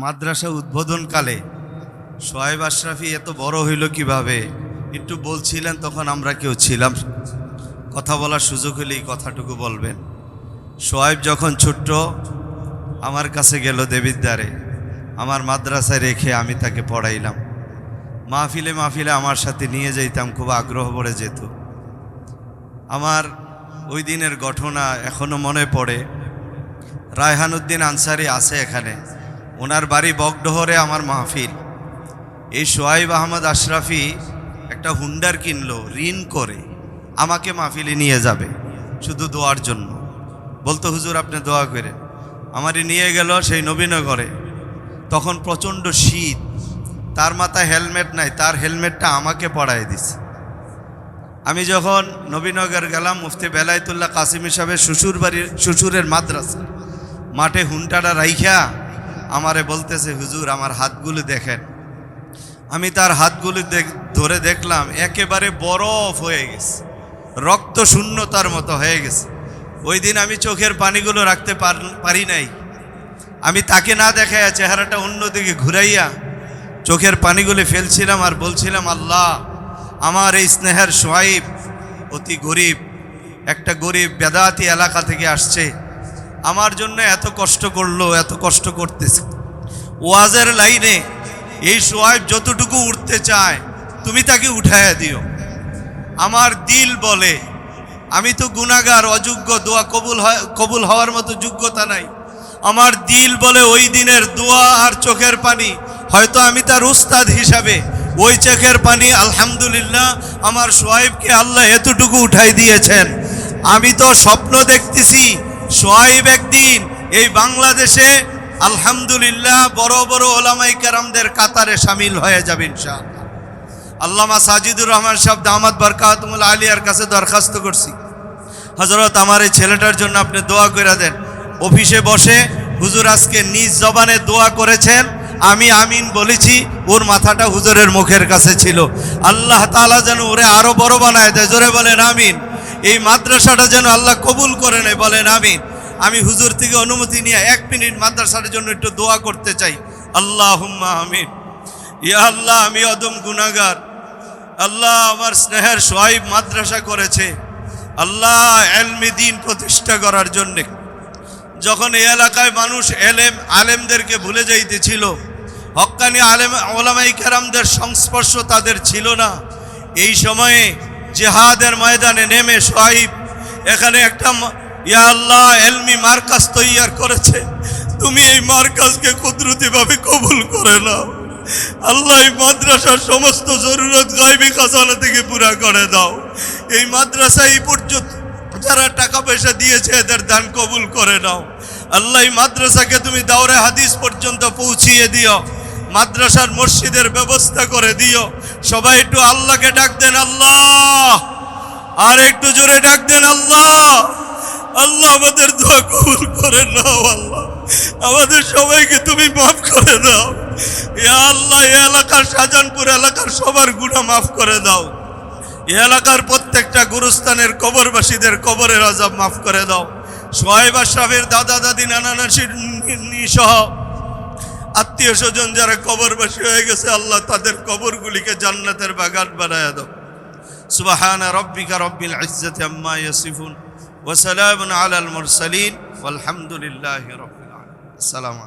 মাদ্রাসা উদ্বোধনকালে সোহেব আশরাফি এত বড় হইল কীভাবে? একটু বলছিলেন, তখন আমরা কেউ ছিলাম। কথা বলার সুযোগ হলে এই কথাটুকু বলবেন। সোহেব যখন ছোট্ট, আমার কাছে গেল দেবিদ্বারে। আমার মাদ্রাসায় রেখে আমি তাকে পড়াইলাম। মাহফিলে মাহফিলে আমার সাথে নিয়ে যাইতাম, খুব আগ্রহ পড়ে যেত। আমার ওই দিনের ঘটনা এখনও মনে পড়ে। রায়হানুদ্দিন আনসারি আছে এখানে। ওনার বাড়ি বগডহরে আমার মাহফিল। এই সোহাইব আহমদ আশরাফি একটা হুন্ডার কিনলো, ঋণ করে আমাকে মাহফিলে নিয়ে যাবে শুধু দোয়ার জন্য। বলতো, হুজুর, আপনি দোয়া করে আমারই নিয়ে গেল সেই নবীনগরে। তখন প্রচণ্ড শীত, তার মাথায় হেলমেট নাই, তার হেলমেটটা আমাকে পড়ায় দিছে। আমি যখন নবীনগর গেলাম, মুফতি বেলায়তুল্লাহ কাসিম হিসাবে শ্বশুর বাড়ির শ্বশুরের মাদ্রাসা, মাঠে হুন্টাটা রাইখা আমারে বলতেছে, হুজুর, আমার হাতগুলো দেখেন। আমি তার হাতগুলো ধরে দেখলাম, একেবারে বরফ হয়ে গেছে, রক্ত শূন্যতার মতো হয়ে গেছে। ওই দিন আমি চোখের পানিগুলো রাখতে পার- নাই। আমি তাকে না দেখাইয়া চেহারাটা অন্যদিকে ঘুরাইয়া চোখের পানিগুলো ফেলছিলাম আর বলছিলাম, আল্লাহ, আমার এই স্নেহের সোয়াইব অতি গরিব। একটা গরিব বেদাতি এলাকা থেকে আসছে। আমার জন্য এত কষ্ট করল, এত কষ্ট করতেছে। ওয়াজের লাইনে এই সোয়াইব যতটুকু উঠতে চায়, তুমি তাকে উঠাইয়া দিও। আমার দিল বলে, আমি তো গুণাগার অযোগ্য, দোয়া কবুল হয়, কবুল হওয়ার মতো যোগ্যতা নাই। আমার দিল বলে, ওই দিনের দোয়া আর চোখের পানি, হয়তো আমি তার উস্তাদ হিসাবে ওই চোখের পানি, আলহামদুলিল্লাহ, আমার সোয়াইবকে আল্লাহ এতটুকু উঠাই দিয়েছেন। আমি তো স্বপ্ন দেখতেছি সোয়াইব একদিন এই বাংলাদেশে আলহামদুলিল্লাহ বড় বড় ওলামাই কারামদের কাতারে সামিল হয়ে যাবে ইনশাআল্লাহ। আল্লামা সাজিদুর রহমান সাহেব দামাদ বরকাতমুল আলিয়ার কাছে দরখাস্ত করছি। হজরত আমার এই ছেলেটার জন্য আপনি দোয়া করে দেন। অফিসে বসে হুজুর আজকে নিজ জবানে দোয়া করেছেন, আমি আমিন বলেছি, ওর মাথাটা হুজুরের মুখের কাছে ছিল। আল্লাহ তাআলা যেন ওরে আরও বড় বানায় দেয়, জোরে বলেন আমিন। এই মাদ্রাসাটা যেন আল্লাহ কবুল করে নেয়, বলেন আমি আমি হুজুর থেকে অনুমতি নিয়ে এক মিনিট মাদ্রাসাটার জন্য একটু দোয়া করতে চাই। আল্লাহ আমিন। ইয়া আল্লাহ, আমি অদম গুনাগার আল্লাহ আমার স্নেহের সোয়াইব মাদ্রাসা করেছে। আল্লাহ এলমি দিন প্রতিষ্ঠা করার জন্যে। যখন এই এলাকায় মানুষ এলেম, আলেমদেরকে ভুলে যাইতেছিল হক্কানি আলেম, ওলামাই কেরামদের সংস্পর্শ তাদের ছিল না। এই সময়ে জেহাদের ময়দানে নেমে সোহাইব এখানে একটা ইয়া আল্লাহ, এলমি মার্কাজ তৈয়ার করেছে। তুমি এই মার্কাজকে কুদরতিভাবে কবুল করে নাও। আল্লাহ এই মাদ্রাসার সমস্ত জরুরত গাইবি খাজানা থেকে পুরা করে দাও। এই মাদ্রাসা এই পর্যন্ত যারা টাকা পয়সা দিয়েছে, এদের দান কবুল করে নাও। আল্লাহ এই মাদ্রাসাকে তুমি দাওরে হাদিস পর্যন্ত পৌঁছিয়ে দিও। মাদ্রাসার মসজিদের ব্যবস্থা করে দিও। সবাই একটু আল্লাহকে ডাক দেন আল্লাহ। আর একটু জোরে ডাক দেন আল্লাহ। আল্লাহ আমাদের দোয়া কবুল করে নাও আল্লাহ। আমাদের সবাইকে তুমি মাফ করে দাও। আল্লাহ, এই এলাকার শাহজাহানপুর এলাকার সবার গুণা মাফ করে দাও। এই এলাকার প্রত্যেকটা গুরুস্থানের কবরবাসীদের কবরের আজাব মাফ করে দাও। সোহেব আশরাফের দাদা দাদি, নানা নাসির সহ আত্মীয় স্বজন যারা কবরবাসী হয়ে গেছে, আল্লাহ তাদের কবরগুলিকে জান্নাতের বাগান বানায় দাও। সুবাহান রব্বিকা রব্বিল ইজ্জতি আম্মা ইয়াসিফুন ওয়া সালামুন আলাল মুরসালিন। ওয়ালহামদুলিল্লাহি রাব্বিল আলামিন। আসসালামু